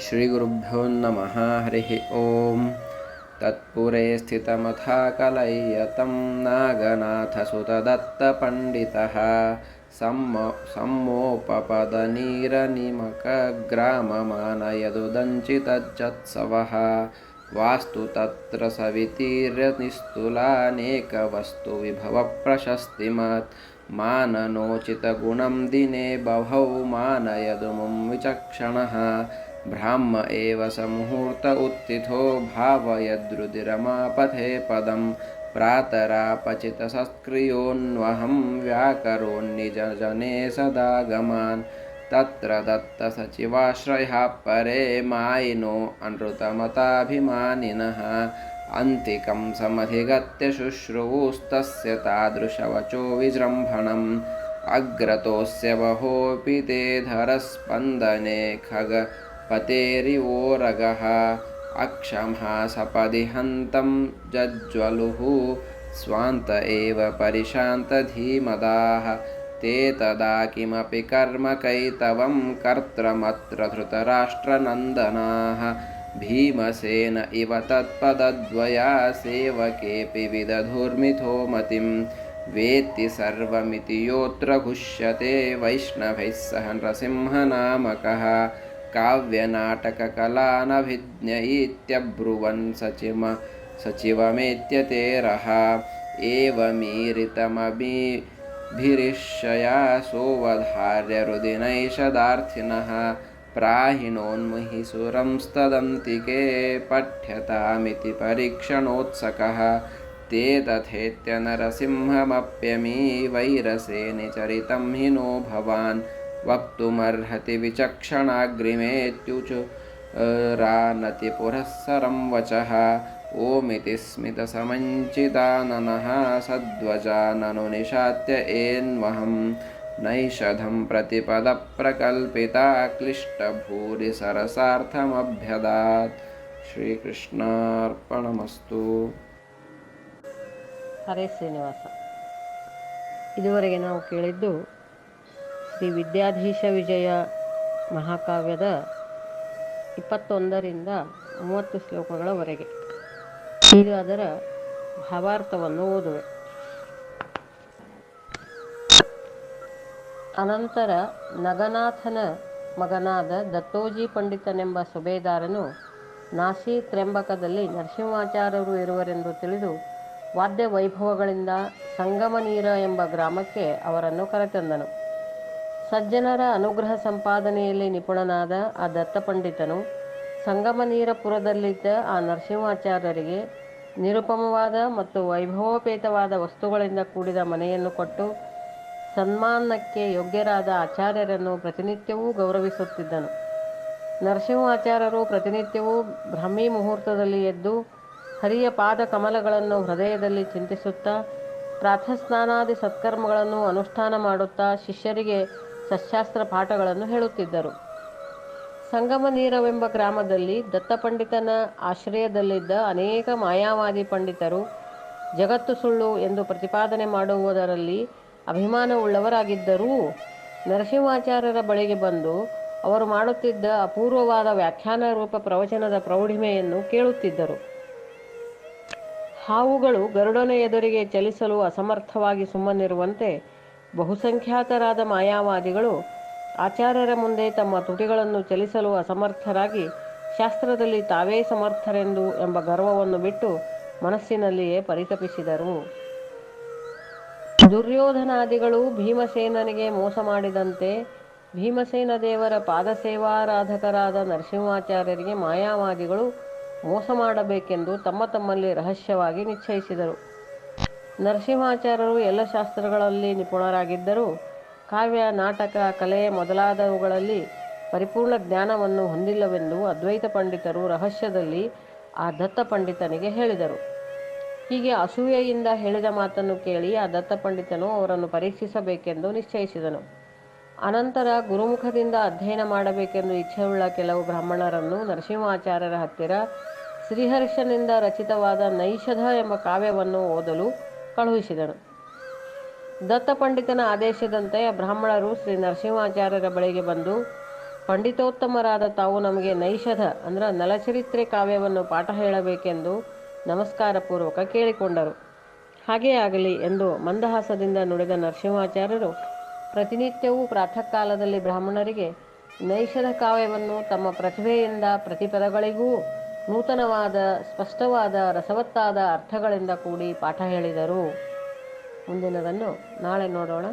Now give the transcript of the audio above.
श्रीगुरुभ्यो नमः हरिः ॐ तत्पुरे स्थितमथाकलय्यतं नागनाथसुतदत्तपण्डितः। सम्म सम्मोपपदनीरनिमकग्राममानयदुदञ्चितज्जत्सवः। वास्तु तत्र सवितीर्यनिस्तुलानेकवस्तुविभवप्रशस्तिमत्। माननोचितगुणं दिने बभौ मानयदु मुं विचक्षणः ब्राह्म एव स मुहूर्त उत्थितो भावयद्रुदिरमापथे पदं प्रातरापचितसत्क्रियोन्वहं व्याकरोन्निजजने सदागमान्। तत्र दत्तसचिवाश्रयः परे मायिनो अनृतमताभिमानिनः। अन्तिकं समधिगत्य शुश्रूस्तस्य तादृशवचो विजृम्भणम्। अग्रतोऽस्य बहोऽपि ते धरस्पन्दने खगपतेरिवोरगः अक्षमः सपदि हन्तं जज्ज्वलुः स्वान्त एव परिशान्तधीमदाः ते तदा किमपि कर्म कैतवं कर्त्रमत्र धृतराष्ट्रनन्दनाः। भीमसेन इव तत्पदद्वया सेवकेऽपि विदधुर्मिथो मतिं। वेत्ति सर्वमिति योऽत्र घुष्यते वैष्णवैः सह नृसिंहनामकः काव्यनाटककलानभिज्ञ इत्यब्रुवन् सचिम सचिवमेत्यतेरः एवमीरितमभिरिष्यया सोऽवधार्य रुदिनैषदार्थिनः प्राहिणोन्मुहि सुरंस्तदन्तिके पठ्यतामिति परीक्षणोत्सकः। ते तथेत्य नरसिंहमप्यमी वैरसेनिचरितं हि नो भवान् वक्तुमर्हति विचक्षणाग्रिमेत्युचु रानतिपुरःसरं वचः ओमिति स्मितसमञ्चिताननः सद्वजाननु निशात्य एन्वहं नैषधं प्रतिपदप्रकल्पिता क्लिष्टभूरि सरसार्थमभ्यदात् ಶ್ರೀಕೃಷ್ಣಾರ್ಪಣಮಸ್ತು ಹರೇ ಶ್ರೀನಿವಾಸ ಇದುವರೆಗೆ ನಾವು ಕೇಳಿದ್ದು ಶ್ರೀ ವಿದ್ಯಾಧೀಶ ವಿಜಯ ಮಹಾಕಾವ್ಯದ ಇಪ್ಪತ್ತೊಂದರಿಂದ ಮೂವತ್ತು ಶ್ಲೋಕಗಳವರೆಗೆ. ಈಗ ಅದರ ಭಾವಾರ್ಥವನ್ನು ಓದುವೆ. ಅನಂತರ ನಗನಾಥನ ಮಗನಾದ ದತ್ತೋಜಿ ಪಂಡಿತನೆಂಬ ಸುಬೇದಾರನು ನಾಸಿ ತ್ರೆಂಬಕದಲ್ಲಿ ನರಸಿಂಹಾಚಾರ್ಯರು ಇರುವರೆಂದು ತಿಳಿದು ವಾದ್ಯ ವೈಭವಗಳಿಂದ ಸಂಗಮನೀರ ಎಂಬ ಗ್ರಾಮಕ್ಕೆ ಅವರನ್ನು ಕರೆತಂದನು. ಸಜ್ಜನರ ಅನುಗ್ರಹ ಸಂಪಾದನೆಯಲ್ಲಿ ನಿಪುಣನಾದ ಆ ದತ್ತಪಂಡಿತನು ಸಂಗಮನೀರಪುರದಲ್ಲಿದ್ದ ಆ ನರಸಿಂಹಾಚಾರ್ಯರಿಗೆ ನಿರುಪಮವಾದ ಮತ್ತು ವೈಭವೋಪೇತವಾದ ವಸ್ತುಗಳಿಂದ ಕೂಡಿದ ಮನೆಯನ್ನು ಕೊಟ್ಟು ಸನ್ಮಾನಕ್ಕೆ ಯೋಗ್ಯರಾದ ಆಚಾರ್ಯರನ್ನು ಪ್ರತಿನಿತ್ಯವೂ ಗೌರವಿಸುತ್ತಿದ್ದನು. ನರಸಿಂಹಾಚಾರ್ಯರು ಪ್ರತಿನಿತ್ಯವೂ ಬ್ರಹ್ಮಿ ಮುಹೂರ್ತದಲ್ಲಿ ಎದ್ದು ಹರಿಯ ಪಾದ ಕಮಲಗಳನ್ನು ಹೃದಯದಲ್ಲಿ ಚಿಂತಿಸುತ್ತಾ, ಪ್ರಾತಸ್ನಾನಾದಿ ಸತ್ಕರ್ಮಗಳನ್ನು ಅನುಷ್ಠಾನ ಮಾಡುತ್ತಾ, ಶಿಷ್ಯರಿಗೆ ಸಶಾಸ್ತ್ರ ಪಾಠಗಳನ್ನು ಹೇಳುತ್ತಿದ್ದರು. ಸಂಗಮ ನೀರವೆಂಬ ಗ್ರಾಮದಲ್ಲಿ ದತ್ತಪಂಡಿತನ ಆಶ್ರಯದಲ್ಲಿದ್ದ ಅನೇಕ ಮಾಯಾವಾದಿ ಪಂಡಿತರು ಜಗತ್ತು ಸುಳ್ಳು ಎಂದು ಪ್ರತಿಪಾದನೆ ಮಾಡುವುದರಲ್ಲಿ ಅಭಿಮಾನವುಳ್ಳವರಾಗಿದ್ದರೂ ನರಸಿಂಹಾಚಾರ್ಯರ ಬಳಿಗೆ ಬಂದು ಅವರು ಮಾಡುತ್ತಿದ್ದ ಅಪೂರ್ವವಾದ ವ್ಯಾಖ್ಯಾನ ರೂಪ ಪ್ರವಚನದ ಪ್ರೌಢಿಮೆಯನ್ನು ಕೇಳುತ್ತಿದ್ದರು. ಹಾವುಗಳು ಗರುಡನ ಎದುರಿಗೆ ಚಲಿಸಲು ಅಸಮರ್ಥವಾಗಿ ಸುಮ್ಮನಿರುವಂತೆ ಬಹುಸಂಖ್ಯಾತರಾದ ಮಾಯಾವಾದಿಗಳು ಆಚಾರ್ಯರ ಮುಂದೆ ತಮ್ಮ ತುಟಿಗಳನ್ನು ಚಲಿಸಲು ಅಸಮರ್ಥರಾಗಿ ಶಾಸ್ತ್ರದಲ್ಲಿ ತಾವೇ ಸಮರ್ಥರೆಂದು ಎಂಬ ಗರ್ವವನ್ನು ಬಿಟ್ಟು ಮನಸ್ಸಿನಲ್ಲಿಯೇ ಪರಿತಪಿಸಿದರು. ದುರ್ಯೋಧನಾದಿಗಳು ಭೀಮಸೇನನಿಗೆ ಮೋಸ ಮಾಡಿದಂತೆ ಭೀಮಸೇನ ದೇವರ ಪಾದಸೇವಾರಾಧಕರಾದ ನರಸಿಂಹಾಚಾರ್ಯರಿಗೆ ಮಾಯಾವಾದಿಗಳು ಮೋಸ ಮಾಡಬೇಕೆಂದು ತಮ್ಮ ತಮ್ಮಲ್ಲಿ ರಹಸ್ಯವಾಗಿ ನಿಶ್ಚಯಿಸಿದರು. ನರಸಿಂಹಾಚಾರ್ಯರು ಎಲ್ಲ ಶಾಸ್ತ್ರಗಳಲ್ಲಿ ನಿಪುಣರಾಗಿದ್ದರೂ ಕಾವ್ಯ, ನಾಟಕ, ಕಲೆ ಮೊದಲಾದವುಗಳಲ್ಲಿ ಪರಿಪೂರ್ಣ ಜ್ಞಾನವನ್ನು ಹೊಂದಿಲ್ಲವೆಂದು ಅದ್ವೈತ ಪಂಡಿತರು ರಹಸ್ಯದಲ್ಲಿ ಆ ದತ್ತ ಪಂಡಿತನಿಗೆ ಹೇಳಿದರು. ಹೀಗೆ ಅಸೂಯೆಯಿಂದ ಹೇಳಿದ ಮಾತನ್ನು ಕೇಳಿ ಆ ದತ್ತ ಪಂಡಿತನು ಅವರನ್ನು ಪರೀಕ್ಷಿಸಬೇಕೆಂದು ನಿಶ್ಚಯಿಸಿದನು. ಅನಂತರ ಗುರುಮುಖದಿಂದ ಅಧ್ಯಯನ ಮಾಡಬೇಕೆಂದು ಇಚ್ಛೆಯುಳ್ಳ ಕೆಲವು ಬ್ರಾಹ್ಮಣರನ್ನು ನರಸಿಂಹಾಚಾರ್ಯರ ಹತ್ತಿರ ಶ್ರೀಹರ್ಷನಿಂದ ರಚಿತವಾದ ನೈಷಧ ಎಂಬ ಕಾವ್ಯವನ್ನು ಓದಲು ಕಳುಹಿಸಿದನು. ದತ್ತಪಂಡಿತನ ಆದೇಶದಂತೆ ಬ್ರಾಹ್ಮಣರು ಶ್ರೀ ನರಸಿಂಹಾಚಾರ್ಯರ ಬಳಿಗೆ ಬಂದು, ಪಂಡಿತೋತ್ತಮರಾದ ತಾವು ನಮಗೆ ನೈಷಧ, ಅಂದರೆ ನಲಚರಿತ್ರೆ ಕಾವ್ಯವನ್ನು ಪಾಠ ಹೇಳಬೇಕೆಂದು ನಮಸ್ಕಾರ ಪೂರ್ವಕ ಕೇಳಿಕೊಂಡರು. ಹಾಗೇ ಆಗಲಿ ಎಂದು ಮಂದಹಾಸದಿಂದ ನುಡಿದ ನರಸಿಂಹಾಚಾರ್ಯರು, ಪ್ರತಿನಿತ್ಯವೂ ಪ್ರಾತಃ ಕಾಲದಲ್ಲಿ ಬ್ರಾಹ್ಮಣರಿಗೆ ನೈಷಧ ಕಾವ್ಯವನ್ನು ತಮ್ಮ ಪ್ರತಿಭೆಯಿಂದ, ಪ್ರತಿಪದಗಳಿಗೂ ನೂತನವಾದ ಸ್ಪಷ್ಟವಾದ ರಸವತ್ತಾದ ಅರ್ಥಗಳಿಂದ ಕೂಡಿ ಪಾಠ ಹೇಳಿದರು. ಮುಂದಿನದನ್ನು ನಾಳೆ ನೋಡೋಣ.